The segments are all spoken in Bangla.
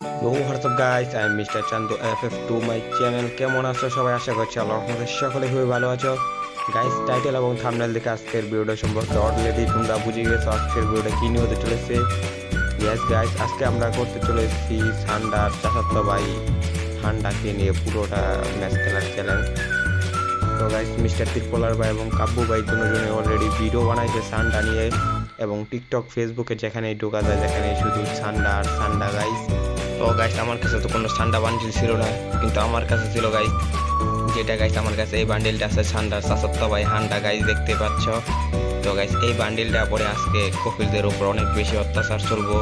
Yo, what's up guys? I'm Mr. Chandu FF2 my channel. কেমন আছো সবাই আশা করছি আল্লাহ রহমতে সকলে খুবই ভালো আছো গাইস টাইটেল এবং থাম্বনেল দেখে আজকের ভিডিওটা সম্পর্কে অলরেডি তোমরা বুঝে গেছো আজকের ভিডিওটা কি নিয়ে হতে চলেছে ইয়েস গাইস আজকে আমরা করতে চলেছি সান্ডার চাচাতো ভাই ঠান্ডাকে নিয়ে পুরোটা ম্যাচ খেলার চ্যালেঞ্জ তো গাইস মিস্টার ত্রিপোলার ভাই এবং কাব্বু ভাই দুজনে অলরেডি ভিডিও বানাইছে সান্ডা নিয়ে এবং টিকটক ফেসবুকে যেখানেই ঢোকা যায় যেখানে শুধু সান্ডা আর সান্ডা গাইস তো গাইস আমার কাছে তো কোনো সান্ডা বান্ডিল ছিল না, কিন্তু আমার কাছে ছিল গাইস যেটা গাইস আমার কাছে এই বান্ডিলটা আছে সান্ডার সাসত্তা ভাই হান্ডা গাইস দেখতে পাচ্ছ? তো গাইস এই বান্ডিলটা পরে আজকে কপিলদের উপর অনেক বেশি অত্যাচার চলবো।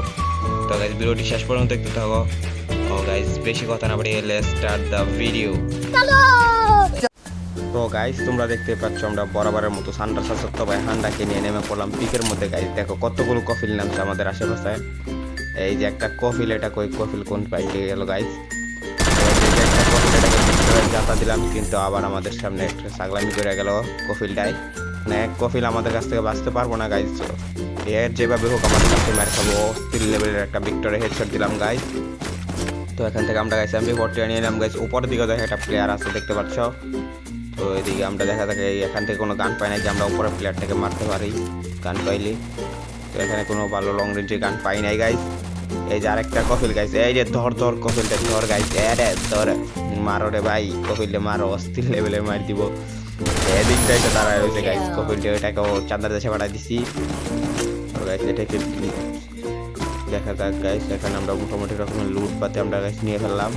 তো গাইস ভিডিওটি শেষ পর্যন্ত দেখতে থাকো। ও গাইস বেশি কথা না বাড়িয়ে লেটস স্টার্ট দ্য ভিডিও তো গাইস তোমরা দেখতে পাচ্ছ আমরা বরাবরের মতো সান্ডার সাসত্তা ভাই হান্ডাকে নিয়ে নেমে পড়লাম পিকের মধ্যে। গাইস দেখো কতগুলো কফিল নামছে আমাদের আশেপাশে। এই যে একটা কফিল, এটা কই, কফিল কোন পাইতে গেল গাইস যাতা দিলাম, কিন্তু আবার আমাদের সামনে একটা ছাগলামি করে গেল কফিলটাই। মানে কফিল আমাদের কাছ থেকে বাঁচতে পারব না গাইস এর যেভাবে হোক আমাদের কাছে মার খাব অস্থির লেভেলের একটা ভিক্টরে হেডশট দিলাম গাইস তো এখান থেকে আমরা গাইস এমপি ফোরটি নিয়ে নিলাম গাইস উপরের দিকে দেখো একটা প্লেয়ার আছে, দেখতে পাচ্ছ? তো এদিকে আমরা দেখা থাকে এখান থেকে কোনো গান পাই না যে আমরা উপরের প্লেয়ারটাকে মারতে পারি, গান পাইলি। তো এখানে কোনো ভালো লং রেঞ্জে গান পাই নাই গাইস এই যে আরেকটা কফিল গাইছে। এই যে ধর ধর কফিলটা ধর গাইছে। এ রে ধর মারো রে ভাই কফিলটা মারো অস্থির লেভেলে মার দিব। এদিকটাই তো দাঁড়ায় রয়েছে গাইস কফিলটা এটাকে ও চান্দার দেশে পাঠাই দিছি। গাইস এটাকে দেখা যাক গাইস এখানে আমরা মোটামুটি রকমের লুট পাতে আমরা গাইস নিয়ে ফেললাম।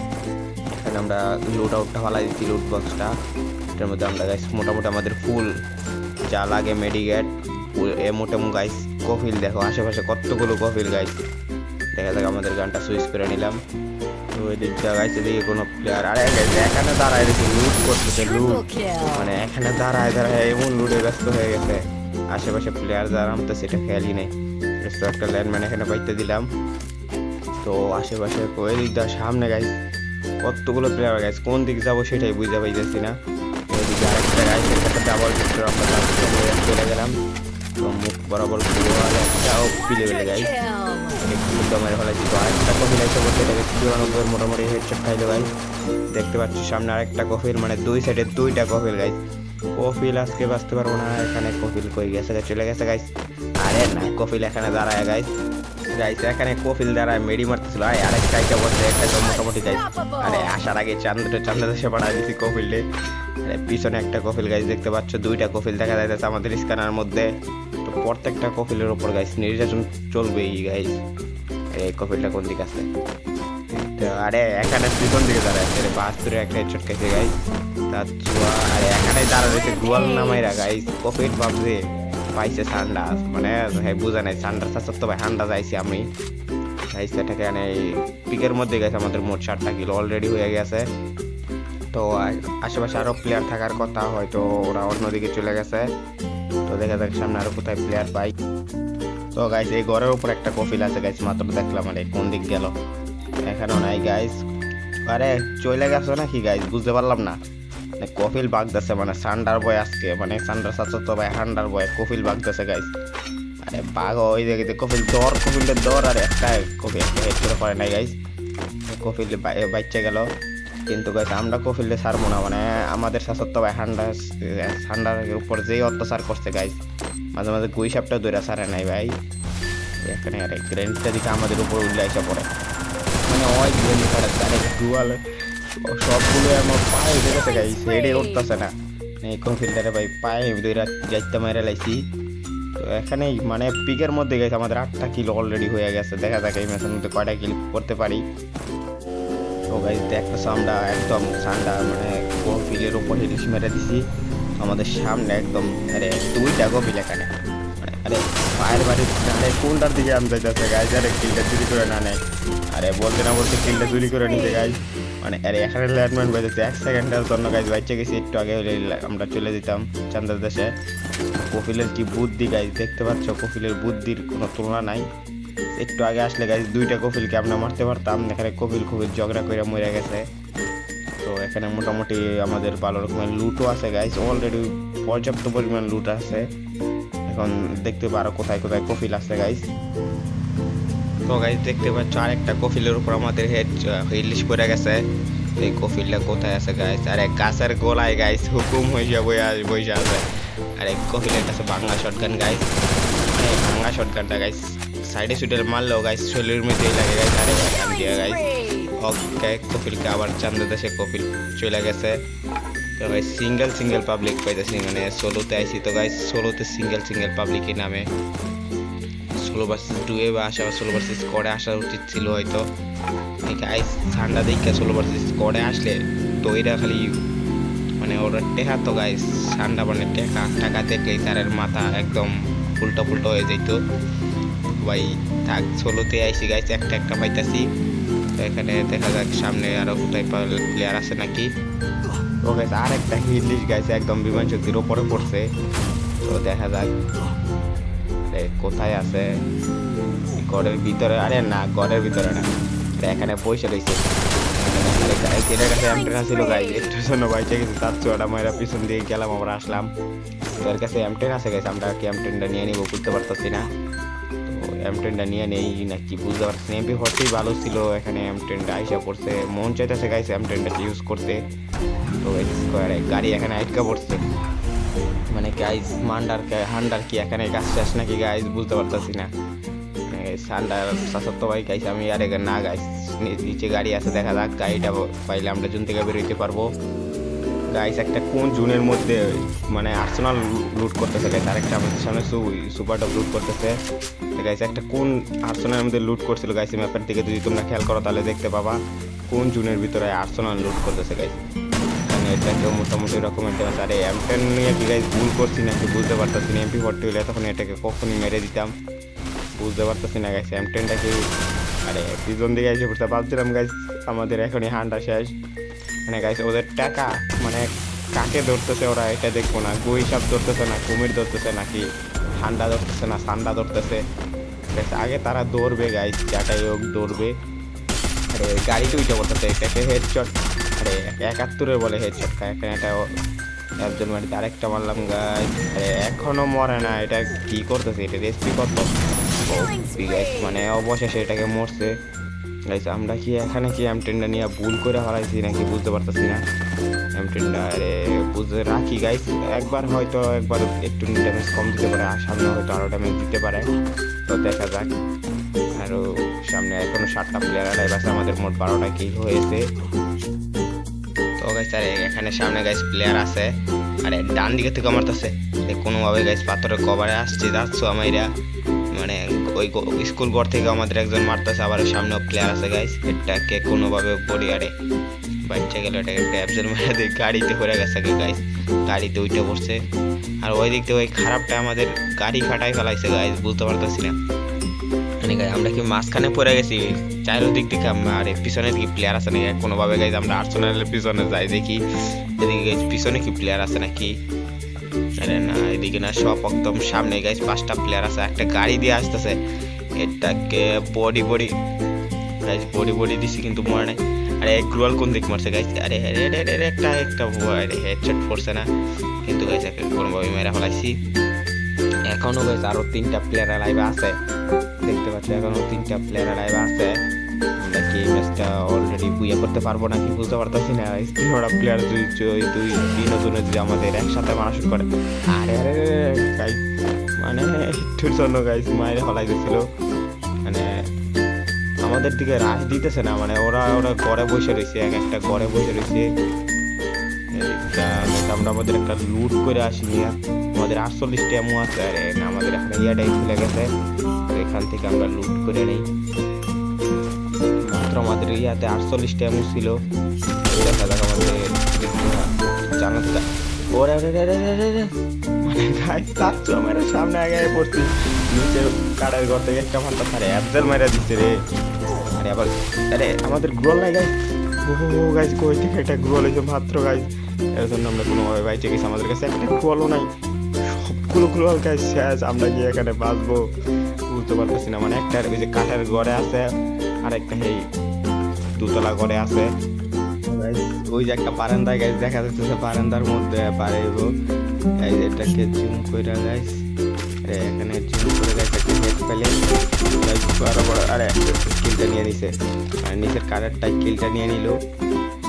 এখানে আমরা লুট আউটটা ফালাই দিচ্ছি লুট বক্সটা এটার মধ্যে আমরা গাইস মোটামুটি আমাদের ফুল যা লাগে মেডিকেট এ মোটামু গাইস কফিল দেখো আশেপাশে কতগুলো কফিল গাইস দেখা যাক আমাদের গানটা সুইচ করে নিলাম। তো এদিকটা গাইস এদিকে কোনো প্লেয়ার আরে এখানে দাঁড়ায় রয়েছে লুট করতেছে লুট মানে এখানে দাঁড়ায় দাঁড়ায় এমন লুটে ব্যস্ত হয়ে গেছে। আশেপাশে প্লেয়ার যারা তো সেটা খেয়ালই নেই। তো একটা ল্যান্ডম্যান এখানে পাইতে দিলাম। তো আশেপাশে ওই দিক দিয়ে সামনে গাইস কতগুলো প্লেয়ার গাইস কোন দিক যাব সেটাই বুঝতে পাইতেছি না। ওইদিকে আরেকটা গাইস একটা ডাবল আমরা চলে গেলাম। মুখ বরাবর গোয়াল একটাও পিলে বেলে গাইস একটু দমের ফেলাইছি তো আরেকটা কফিল এসে বলতে এটাকে চুরানব্বই মোটামুটি হেডশট খাইলো গাইস দেখতে পাচ্ছি সামনে আরেকটা কফিল মানে দুই সাইডে দুইটা কফিল গাইস কফিল আজকে বাঁচতে পারব না। এখানে কফিল কই গেছে? চলে গেছে গাইস আরে না, কফিল এখানে দাঁড়ায় গাইস গাইস এখানে কফিল দাঁড়ায় মেডি মারতেছিল। আরে আরেকটা আইটা বসে একটা মোটামুটি গাইস আরে, আসার আগে চান্দটা চান্দা দেশে পাঠায় দিছি কফিলে পিছনে একটা কফিল গাইস দেখতে পাচ্ছ, দুইটা কফিল দেখা যাইতেছে আমাদের স্ক্যানার মধ্যে। তো প্রত্যেকটা কফিলের উপর গাইস নির্যাতন চলবেই গাইস এই কফিলটা কোন দিকে আছে? তো আরে এখানে পিছন দিকে দাঁড়ায় আছে বাহাত্তরে একটা হেডশট খেয়েছে গাইস তার চুয়া, আরে এখানে দাঁড়ায় রয়েছে গুয়াল নামাইরা গাইস কফিল ভাবছে, পাইছে ঠান্ডা মানে হ্যাঁ বুঝা নাই ঠান্ডার সাথে তো ভাই ঠান্ডা যাইছি আমি। গাইস এটাকে মানে পিকের মধ্যে গেছে আমাদের মোট ষাটটা কিলো অলরেডি হয়ে গেছে। তো আশেপাশে আরও প্লেয়ার থাকার কথা, হয়তো ওরা অন্যদিকে চলে গেছে। তো দেখা যাক সামনে আরও কোথায় প্লেয়ার পাই। তো গাইস এই ঘরের উপর একটা কফিল আছে গাইস মাত্র দেখলাম আরে কোন দিক গেল। এখানেও নাই গাইস আরে চলে গেছো নাকি গাইস বুঝতে পারলাম না। মানে কফিল বাগদাছে মানে সান্ডার বয় আজকে। মানে সান্ডার সাথে তো ভাই হান্ডার বয়, কফিল বাগদাছে গাইস আরে বাঘ ওই দেখে কফিল দর, কফিলের দর, আর একটা কফিল। করে নাই গাইস কফিল বাচ্চা গেল। কিন্তু গাইস, আমরা কফিলে ছাড়বো না মানে আমাদের শাসত্ব ভাই হান্ডার হান্ডার উপর যেই অত্যাচার করছে গাইস, মাঝে মাঝে গুই সাপটা দৈরা ছাড়ে নাই ভাই। এখানে আরে গ্রেনটা দিকে আমাদের উপর উল্লে এসে পড়ে। মানে ওই গ্রেন ছাড়ে ডুয়াল সবগুলো আমার পায়ে উঠে গেছে গাইস হেডে উঠতেছে না। এই কফিলটারে ভাই পায়ে দৈরা যাইতে মেরে লাইছি। তো এখানে মানে পিকের মধ্যে গেছে আমাদের আটটা কিলো অলরেডি হয়ে গেছে, দেখা যাক এই ম্যাচের মধ্যে কয়টা কিল করতে পারি। তো গাইজ দেখতেছো আমরা একদম ঠান্ডা মানে কফিলের উপর হিলিশ মেরে দিছি, আমাদের সামনে একদম, আরে দুইটা কফিল এখানে। মানে আরে পায়ের বাড়ি আরে কোনটার দিকে আমি যাইতেছে গাইজ আরে কিলটা চুরি করে না নেয় আরে বলতে না বলতে কিলটা চুরি করে নিতে গাইজ মানে আরে এখানে ল্যান্ডম্যান বাজেছে এক সেকেন্ডের জন্য গাইজ বাইচে গেছি, একটু আগে হলে আমরা চলে যেতাম চান্দার দেশে। কফিলের কি বুদ্ধি গাইজ দেখতে পাচ্ছ কফিলের বুদ্ধির কোনো তুলনা নাই। একটু আগে আসলে গাইজ দুইটা কফিলকে আমরা মারতে পারতাম। এখানে কফিল কফিল ঝগড়া করে মরে গেছে। তো এখানে মোটামুটি আমাদের ভালো রকমের লুটও আছে গাইজ অলরেডি পর্যাপ্ত পরিমাণ লুট আছে। এখন দেখতে পারো কোথায় কোথায় কফিল আছে গাইজ তো গাইস দেখতে পাচ্ছ আরেকটা কফিলের উপর আমাদের হেড হিলিশ পড়ে গেছে। এই কফিলটা কোথায় আছে গাইস আর এক গাছের গোলায় গাইস হুকুম হয়ে বইয়া, বইসা আছে। আর এক কফিলের কাছে বাংলা শটগান গাইস সাইডে সুইডে মারলেও গাইস শরীরের মধ্যেই লাগে গাইস আরে গান দিয়ে গাইস ওকে কপিলকে আবার চান্দা দেশে কপিল চলে গেছে তো গাইস সিঙ্গেল সিঙ্গেল পাবলিক পাইতেছি মানে সোলোতে আইছি তো গাইস সোলোতে সিঙ্গেল সিঙ্গেল পাবলিকই নামে ষোলো ভার্সেস টুয়ে বা আসা বা ভার্সেস স্কোয়াডে আসা উচিত ছিল হয়তো গাইস ঠান্ডা দেখে ষোলো ভার্সেস স্কোয়াডে আসলে তো এটা খালি মানে ওরা টেকা তো গাইস ঠান্ডা মানে টেকা টাকা দেখলেই তারের মাথা একদম উল্টো পুল্টো হয়ে যেত ভাই, থাক ষোলোতে আইসি গাইস একটা একটা পাইতাছি। তো এখানে দেখা যাক, সামনে আরও কোথায় প্লেয়ার আছে নাকি। ও গাইস আর একটা হিলিশ গাইস একদম বিমান শক্তির ওপরে পড়ছে। তো দেখা যাক কোথায় আছে? ঘরের ভিতরে, আরে না, ঘরের ভিতরে না। এখানে পয়সা রয়েছে ছিল গেছে তার পিছন দিয়ে গেলাম আমরা আসলাম। তো এর কাছে এমটেন আছে আমরা নিয়ে নিবো, বুঝতে পারতেছি না। তো এমটেনটা নিয়ে নেই, নাকি বুঝতে পারছি না এমপি ফোরটি ভালো ছিল, এখানে এমটেনটা আইসা পড়ছে। মন চাইতেছে গাইস এমটেনটাকে ইউজ করতে। তো স্কোয়ারে গাড়ি এখানে আটকা পড়ছে। মানে গাইজ মান্ডার হান্ডার কি এখানে গাছ চাষ নাকি গাইজ বুঝতে পারতেছি না। হান্ডার সাসত্ব ভাই গাইছে আমি আরে না গাইস নিচে গাড়ি আছে, দেখা যাক, গাড়িটা পাইলে আমরা জুন থেকে বেরোতে পারব। গাইস একটা কোন জুনের মধ্যে মানে আর্সেনাল লুট করতেছে গাইস আরেকটা আমাদের সামনে সুপার টপ লুট করতেছে। গাইস একটা কোন আর্সেনালের মধ্যে লুট করছিল গাইস ম্যাপের দিকে যদি তোমরা খেয়াল করো, তাহলে দেখতে পাবা কোন জুনের ভিতরে আর্সেনাল লুট করতেছে গাইস এখানে এটাকে মোটামুটি রকমের ড্যামেজ আরে এম টেন নিয়ে কি গাইস ভুল করছি নাকি বুঝতে পারতেছি না। এমপি ফোরটি হলে তখন এটাকে কখনই মেরে দিতাম। বুঝতে পারতেছি না গাইস এম টেনটা কি? আরে, পিছন দিকে এসে পড়তে ভাবছিলাম গাইস আমাদের এখনই হান্ডা শেষ। মানে গাইস ওদের টাকা মানে কাকে ধরতেছে ওরা এটা দেখব না। গুই সাপ ধরতেছে না কুমির ধরতেছে নাকি ঠান্ডা ধরতেছে না ঠান্ডা ধরতেছে। আগে তারা দৌড়বে গাইস যাটাই হোক দৌড়বে। আরে গাড়ি টুইটা করতেছে এটাকে হেডশট আরে একাত্তরের বলে হেডশট এখানে এটা একজন বাড়িতে আরেকটা মারলাম গাইস আরে এখনও মরে না এটা কি করতেছে? এটা রেসপি কত মানে অবশেষে এটাকে মরছে। গাইস আমরা কি এখানে কি এম টেনটা নিয়ে ভুল করে হারাইছি নাকি বুঝতে পারতেছি না? এম টেনটা আরে বুঝতে রাখি গাইস একবার হয়তো, একবার একটু ড্যামেজ কম দিতে পারে, আর সামনে হয়তো আরও ড্যামেজ দিতে পারে। তো দেখা যাক। আরও সামনে এখনও সাতটা প্লেয়ার লাইভ আছে, আমাদের মোট বারোটা কি হয়েছে। তো গাইস আরে, এখানে সামনে গাইস প্লেয়ার আছে। আরে ডান দিকে থেকে মারতেছে। কোনোভাবে গাইস পাথরের কভারে আসছে, যাচ্ছ আমাইরা। মানে ওই স্কুল ঘর থেকে আমাদের একজন মারতেছে, আবার সামনেও প্লেয়ার আছে গাইস এটাকে কোনোভাবে বডি আরে বাচ্চা গেল এটাকে ড্যাবজের মেরে দিয়ে গাড়িতে পড়ে গেছে গাইস গাড়িতে উঠে পড়ছে। আর ওই দিক থেকে ওই খারাপটা আমাদের গাড়ি ফাটাই ফেলাইছে গাইস বুঝতে পারতেছি না। মানে গাই আমরা কি মাঝখানে পড়ে গেছি? চারিদিক থেকে আর, পিছনে দিকে প্লেয়ার আছে নাকি? কোনোভাবে গাইজ আমরা আর্সেনালের পিছনে যাই দেখি। এদিকে পিছনে কি প্লেয়ার আছে নাকি? না, এদিকে না সব একদম সামনে গাইজ পাঁচটা প্লেয়ার আছে, একটা গাড়ি দিয়ে আসতেছে। এটাকে body body guys body body দিছি কিন্তু মরে নাই। আরে গ্লোয়াল কোন দিক মারছে গাইজ আরে আরে আরে একটা একটা আরে হেডশট পড়ছে না। কিন্তু গাইজ একটা কোনোভাবে মেরে ফেলাইছি। এখনও গাইজ আরও তিনটা প্লেয়ার লাইভে আছে। দেখতে পাচ্ছি, এখনও তিনটা প্লেয়ার লাইভ আছে। ম্যাচটা অলরেডি করতে পারব নাকি বুঝতে পারতেছি না। প্লেয়ার দুই দুই তিনজনে যদি আমাদের একসাথে করে। আরে আরে মানে একটুর জন্য মায়ের দিছিল। মানে আমাদের দিকে রাশ দিতেছে না মানে ওরা ওরা ঘরে বসে রয়েছে, এক একটা ঘরে বসে রয়েছে। আমরা আমাদের একটা লুট করে আসি নিয়ে আমাদের আটচল্লিশটা এমন আছে, আর আমাদের এখানে ইয়াটাই খুলে গেছে। এখান থেকে আমরা লুট করে নেই। মাত্র আমাদের ইয়াতে আটচল্লিশটা এমন ছিল। দেখা জানাতে ওরে মানে গাইস চাচ্ছ আমার সামনে আগে পড়ছি। নিচে ঘর থেকে একটা দিচ্ছে রে। আবার, আরে আমাদের নাই একটা হয়েছে এর জন্য আমরা কোনোভাবে গেছি। আমাদের কাছে একটা নাই। সবগুলো গ্রোল গাইস শেষ। আমরা গিয়ে এখানে বাঁচবো? বুঝতে পারতেছি না। মানে একটা কাঠের ঘরে আছে। আর একটা এই দুতলা ঘরে আছে। ওই যে একটা বারান্দা গাইস দেখা যাচ্ছে বারান্দার মধ্যে পারেব এই যে এটাকে জুম করে গাইস এখানে জুম করে গাইস একটা হেড পেলে guys, বড় আরে কিলটা নিয়ে নিছে। আর নিচের কারেরটাই কিলটা নিয়ে নিল।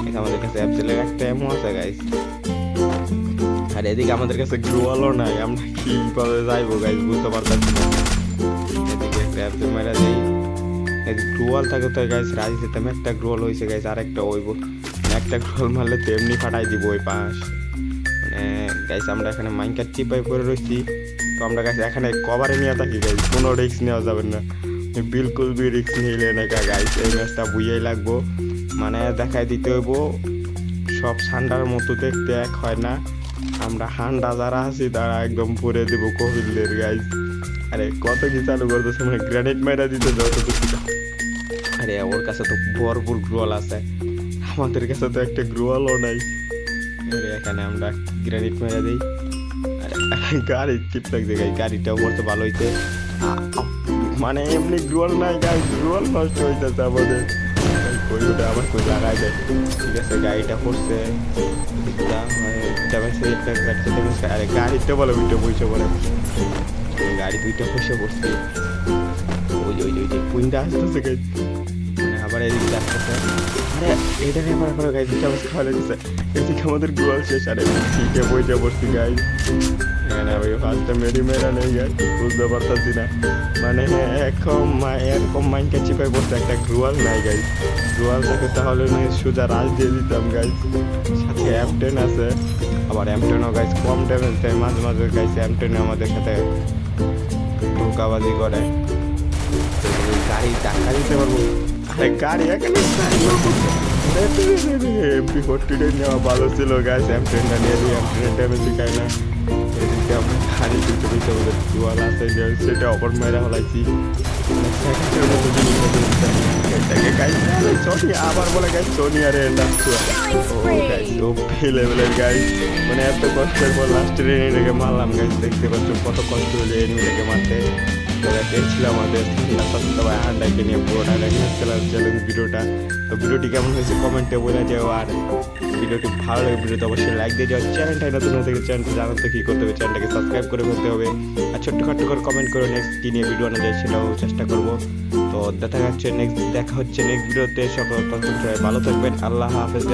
এটা আমাদের কাছে অ্যাপসেলের একটা এমন আছে গাইস আর এদিকে আমাদের কাছে গ্রোয়ালও নাই। আমরা কীভাবে যাইবো গাইস বুঝতে পারতাছি না। এদিকে একটা অ্যাপসেল মেরা দেই। গ্রোয়াল থাকে তো গাইস রাজি যেতাম একটা গ্রোয়াল হয়েছে গাইস আর একটা ওইব একটা গ্রোয়াল মারলে তো এমনি ফাটাই দিব ওই পাশ। মানে গাইস আমরা এখানে মাইনকার চিপাই পরে রয়েছি তো আমরা গাইস এখানে কভারে নিয়ে থাকি গাইস কোনো রিস্ক নেওয়া যাবে না। বিলকুল বি রিস্ক নিলে না গাইস এই ম্যাচটা বুঝেই লাগবো। মানে দেখাই দিতে হইব, সব ঠান্ডার মতো দেখতে এক হয় না। আমরা হান্ডা যারা আছি, তারা একদম ভরে দেবো কোভিলদের গাইস আরে, কত কি চালু করতেছে মানে গ্রানাইট মাইরা দিতে যত কিছু আরে, ওর কাছে তো ভরপুর গ্রোয়াল আছে। আমাদের কাছে তো একটা গ্রোয়ালও নাই। এখানে আমরা গ্রানাইট মাইরা দিই। গাড়ি চিপ লাগছে গাই গাড়িটা ওপর ভালো হইতে মানে এমনি গ্রোয়াল নাই, গাই নষ্ট হইতেছে আমাদের। আবার কই লাগাই দেয়? ঠিক আছে, গাড়িটা পড়ছে। হয়ে একটা গাড়িতে আরে গাড়িতে বলে উইটা বইছে বলে গাড়ি দুইটা বসে পড়ছে ওই ওই ওই যে পুইন্ডা আসতেছে গাই মানে আবার এদিকে আসতেছে। আরে, এটা নিয়ে আবার গাই দুইটা বসে খাওয়া লেগেছে এদিকে আমাদের গোয়াল শেষ, আরে সিটে বইটা পড়ছি গাই এখানে ওই ফার্স্টে মেরি মেরা গাই মানে এরকম এরকম মাইনকে চিপাই একটা গ্রুয়াল নাই গাই গ্রুয়াল থাকে তাহলে না সোজা রাজ দিয়ে দিতাম গাই সাথে আছে। আবার অ্যামটেনও গাইস কম ড্যামেজ মাঝে মাঝে গাইছে অ্যামটেনে আমাদের সাথে ধোকাবাজি করে। গাড়ি টাকা দিতে পারব? আরে গাড়ি এখানে সেটা অপর মেয়েরা হলাইছি। আবার বলে গাই সনি আরে ও লেভেলের গাই মানে এত কষ্টের পর লাস্টের এনিমিটাকে মারলাম গাইস দেখতে পাচ্ছ কত কষ্ট হয়েছে এনিমিটাকে মারতে আমাদের সবাই হান্ডাকে নিয়ে পুরোটা চ্যালেঞ্জ ভিডিওটা। তো ভিডিওটি কেমন হয়েছে কমেন্টে বলে যাও আর ভিডিওটি ভালো লাগে, ভিডিওতে অবশ্যই লাইক দিয়ে যাও চ্যানেলটা নতুন থেকে চ্যানেলটা কি করতে হবে, চ্যানেলটাকে সাবস্ক্রাইব করে ফেলতে হবে। আর ছোট্টখাট্ট করে কমেন্ট করে নেক্সট কি নিয়ে ভিডিও আনা যায় সেটাও চেষ্টা করব। তো দেখা যাচ্ছে নেক্সট দেখা হচ্ছে নেক্সট ভিডিওতে সকল ভালো থাকবেন, আল্লাহ হাফেজ